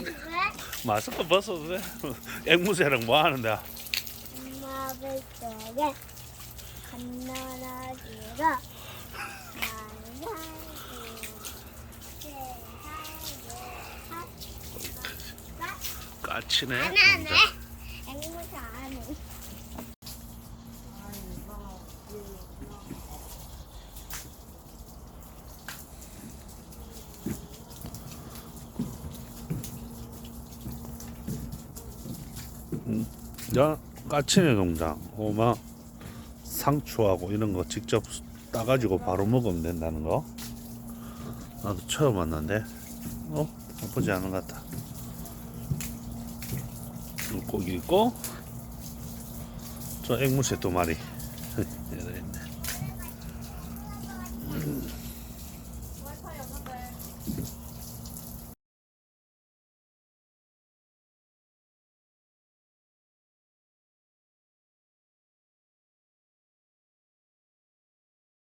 왜? 마스크 벗어도 돼. 앵무새랑 뭐 하는데? 엄마 뱃속에 갓난아기가 까치네. 안 하네. 진짜. 앵무새 안 해. 야, 까치네 농장. 오마 상추하고 이런 거 직접 따가지고 바로 먹으면 된다는 거. 나도 처음 왔는데, 어 나쁘지 않은 것 같다. 물고기 있고, 저 앵무새 두 마리. 얘들